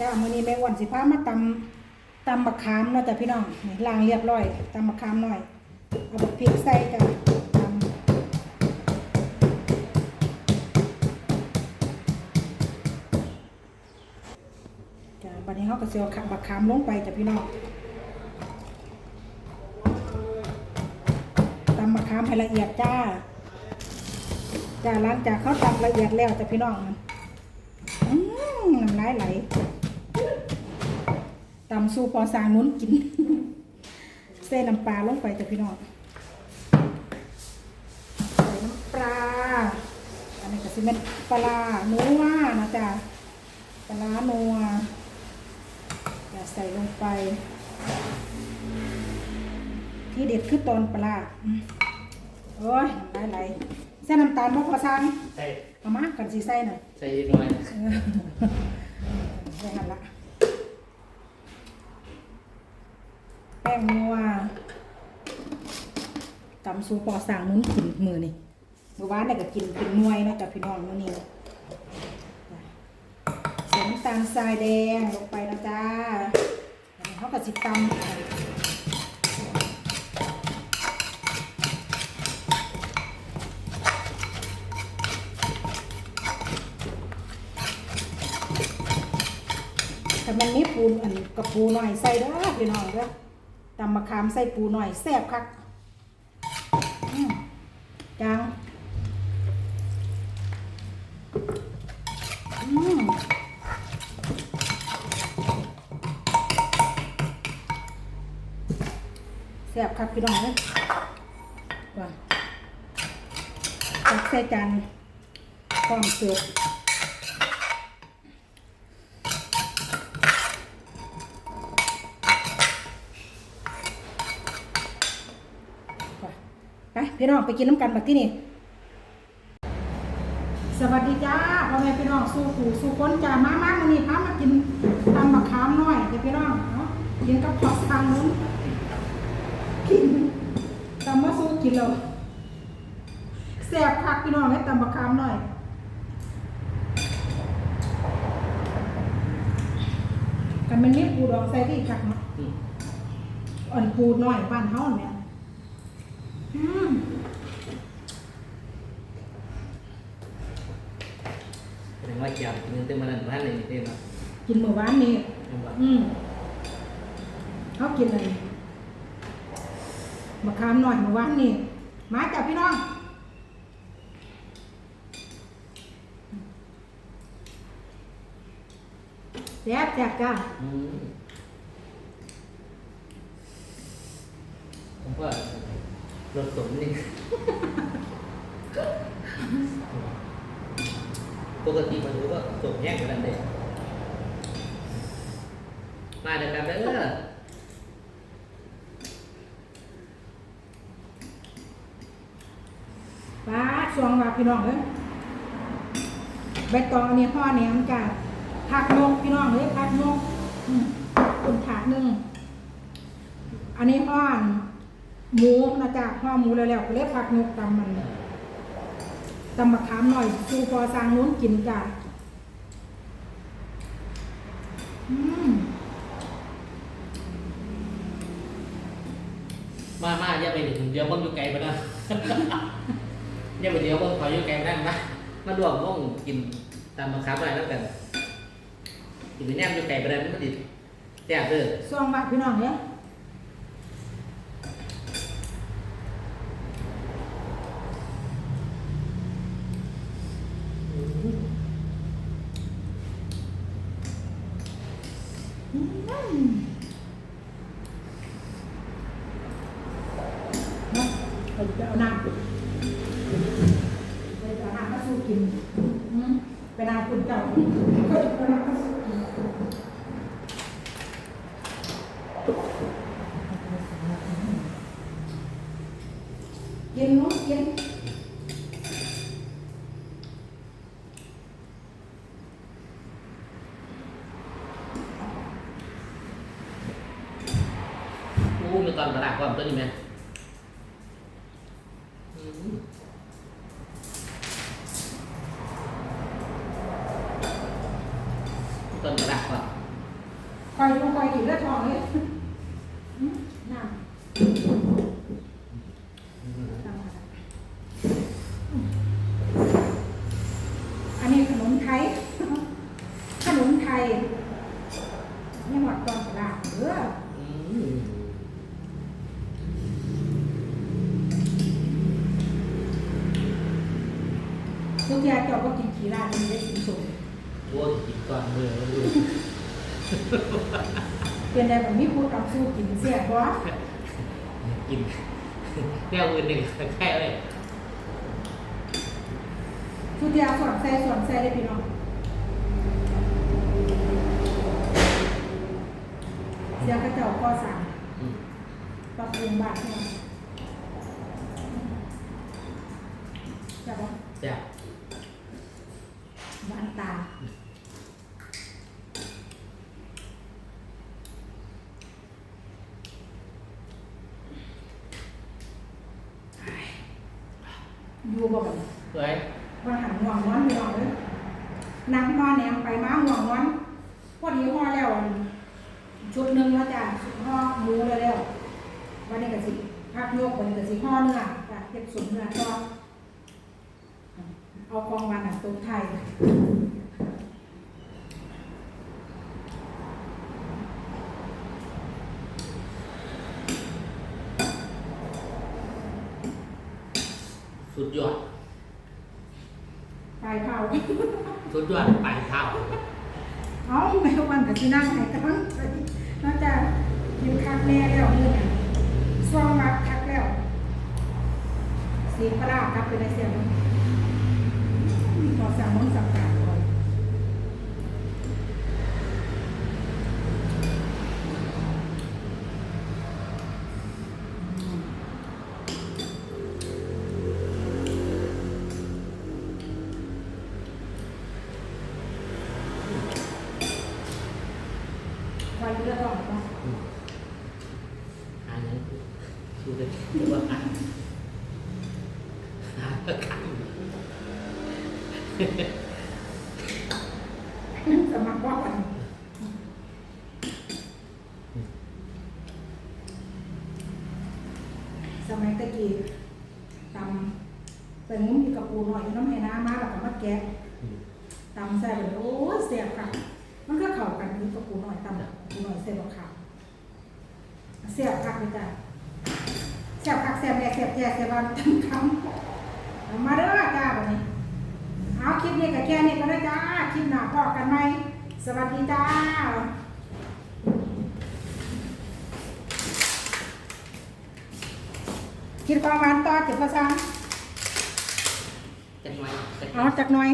จ้ามื้อนี้แม่อ้วนสิพามาตำตำบักขามเนาะจ้ะพี่น้องนี่ล้างเรียบร้อยตำบักขามหน่อย เอาบักพริกใส่จ้ะตำจ้ะบัดนี้เฮาก็สิเอาขับบักขามลงไปจ้ะพี่น้องตำบักขามให้ละเอียดจ้าจ้าหลังจากเขาตำละเอียดแล้วจ้ะพี่น้องอืมน้ำลายไหลำสู้พอสร้างนุ้นกินเส้นน้ำปลาลงไปจ้ะพี่น้องใส่น้ำปลาอันนี้ก็สิเป็นปลาหนัวนะจ๊ะปลาหนัวอย่าใส่ลงไป ที่เด็ดคือตอนปลาอืมโอ้ยน้ำลายไหลใส่น้ำตาลบ่พอสร้างใส่เอามากันสิใส่หน่อยใส่หน่อยเออได้หันละแป้ งนัวตำสูปอสั่งมุ้นขึ้นมือนี่มือวานเนี่ยก็กินเป็นนวยนะจากพี่น้องมื้อนี้ใส่น้ำตาลทรายแดงลงไปนะจ้าเขาก็สิตำแต่มันมีปูนอันกับปูหน่อยใส่ด้อพี่น้องเด้อ ตำมะขามใส่ปูหน่อยแซ่บคักจังแซ่บคักพี่น้องเด้อว่าใส่จานพร้อมเสิร์ฟ พี่น้องไปกินน้ำกันบัดที่นี่ สวัสดีจ้าพ่อแม่พี่น้องสู้ขู่สู้คนจ้ามามาวันนี้พามากินตำมะขามหน่อยเดี๋ยวพี่น้องเนาะกินกับผักทางนู้นกินตำมะสู้กินเลยแซ่บคักพี่น้องให้ตำมะขามหน่อยกันมันนี่ปูดองใส่ที่คักเนาะอืมอ่อนปูหน่อยบ้านเฮาเนี่ย อืมแสดงว่าเกี่ยวกินเต็มมันบ้านเลยเต็มอะกินเมื่อวานนี้เต็มว่าอืมเขากินอะไรมะขามหน่อยเมื่อวานนี้มาจ้ะพี่น้องแซ่บแซ่บจ้าอืมผมว่า รถสมนี่ ปกติมันรู้ว่าสมแยกกันเลยมาเดี๋ยวกันเด้อป้าดสวงว่าพี่น้องเอ้ยใบตองอันนี้ห่อแหนมจ้ะผักนกพี่น้องเอ้ยผักนกอืมคนถาดหนึ่งอันนี้ห่อน หมูนะจ๊ะห่อหมูแล้วๆก็เลยผักนกตำมันตำมะขามหน่อยสูพอสร้างนู้นกินจ้ะอืมมามาอย่าไปถึงเดียวบ้างอยู่ไกลไปนะอย่าไปเดียวบ้างขออยู่ไกลนั่นนะมาดวงบ้องกินตามมาค้าไปแล้วกันกินไปแนมอยู่ไกลไปได้มันไม่ติดแซ่บเด้อสวงว่าพี่น้องเนี่ยอืมเนาะเจะเอาน้ำเราจะเอาน้ำมาสู้กินอืมไปน้ำคุณเจ้าก็จะเอาน้ำมาสู้กินกินเนาะกินอู้มีตอนกระดาษความตัวนี้ไหม อืมต้นกระดาษก่อน คอยดูคอยดีเลือดทองเลยอืมน้ำน้ำอะไรอืมอันนี้ขนมไทย ขนมไทยนี่หมดตอนกระดาษเออ อืม ทุกอย่างเจ้าก็กินขี้ราดมันได้กินสุกโอ้ยกินก่อนเลยลูกเป็นได้แบบนี้พูดเอาสู้กินเสียบ่กินแนวอื่นหนึ่งแค่เลยทุกอย่างสอนใส่สอนใส่ได้พี่น้องเสียกระเจ้าก็สั่งอืมปรับปรุงบ้านให้จับบ่แซ่บ บ้านตา อยู่บ่แบบเฮ้ยว่าหันห่วงนอนพี่น้องเลยนั่งห่อแหนมไปมาห่วงนอนพอดีห่อแล้วอันชุดหนึ่งแล้วจ้ะห่อหมูแล้วแล้ววันนี้ก็สิพักโยกวันนี้ก็สิห่อเนื้อจ้ะเก็บส่วนเนื้อก็ เอากองวันอะตัวไทยสุดยอดปลายเผาสุดยอดปลายเท้าเอาแม่วันกับที่นั่งไหนกันนอกจากกินคักแน่แล้วเมื่อเนี่ยซ่วงมัดคักแล้วสีปลาครับเป็นไอเสียง เลือกก่อนก่อนอืมอันนั้นดูดิดูว่าอันสมัครว่ากันสมัยตะกี้ตำเป็นงุ้มอยู่กับปูหน่อยน้ำให้น้ำมาแล้วก็มาแกะตำใส่ไปเลยโอ้เสียบค่ะ มันก็เข้ากันอยู่กับปูหน่อยตำปูหน่อยเสียบขาวเสียบคักเลยจ้ะเสียบคักเสียบแย่เสียบแย่เสียบวันทั้งคำเอามาเด้อจ้าวันนี้เอาคลิปนี้กับแค่นี้ก็ได้จ้าคลิปหน้าพอกันไหมสวัสดีจ้าคิดความหวานต่อเจ็บภาษาจังไว้จังไว้เอาจากหน่อย